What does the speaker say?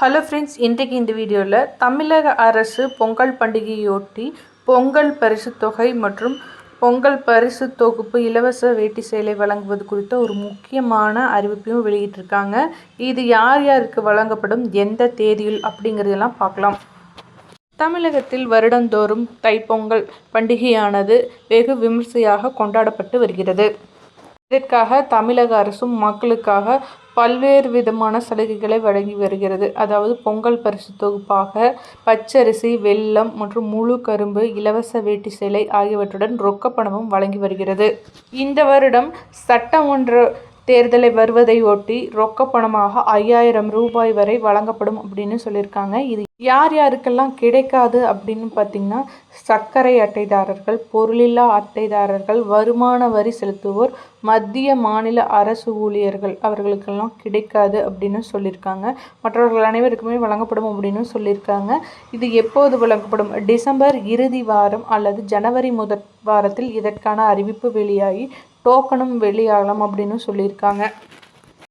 Hello friends இன்றைக்கு இந்த வீடியோவில் தமிழக அரசு பொங்கல் பண்டிகையொட்டி பொங்கல் பரிசுத் தொகை மற்றும் பொங்கல் பரிசு தொகுப்பு இலவச வேட்டி சேலை வழங்குவது குறித்த ஒரு முக்கியமான அறிவிப்பையும் வெளியிட்டிருக்காங்க. இது யார் யாருக்கு வழங்கப்படும் எந்த தேதியில் அப்படிங்கிறதெல்லாம் பார்க்கலாம். தமிழகத்தில் வருடந்தோறும் தைப்பொங்கல் பண்டிகையானது வெகு விமர்சையாக கொண்டாடப்பட்டு வருகிறது. இதற்காக தமிழக அரசும் மக்களுக்காக பல்வேறு விதமான சலுகைகளை வழங்கி வருகிறது. அதாவது பொங்கல் பரிசு தொகுப்பாக பச்சரிசி வெல்லம் மற்றும் முழு கரும்பு இலவச வேட்டி சேலை ஆகியவற்றுடன் ரொக்க பணமும் வழங்கி வருகிறது. இந்த வருடம் சட்டமன்ற தேர்தலை வருவதை ஒட்டி ரொக்க பணமாக ஐயாயிரம் ரூபாய் வரை வழங்கப்படும் அப்படின்னு சொல்லியிருக்காங்க. இது யார் யாருக்கெல்லாம் கிடைக்காது அப்படின்னு பார்த்தீங்கன்னா சர்க்கரை அட்டைதாரர்கள் பொருளில்லா அட்டைதாரர்கள் வருமான வரி செலுத்துவோர் மத்திய மாநில அரசு ஊழியர்கள் அவர்களுக்கெல்லாம் கிடைக்காது அப்படின்னு சொல்லியிருக்காங்க. மற்றவர்கள் அனைவருக்குமே வழங்கப்படும் அப்படின்னு சொல்லியிருக்காங்க. இது எப்போது வழங்கப்படும்? டிசம்பர் இறுதி வாரம் அல்லது ஜனவரி முதல் வாரத்தில் இதற்கான அறிவிப்பு வெளியாகி டோக்கனும் வெளியாகலாம் அப்படின்னு சொல்லியிருக்காங்க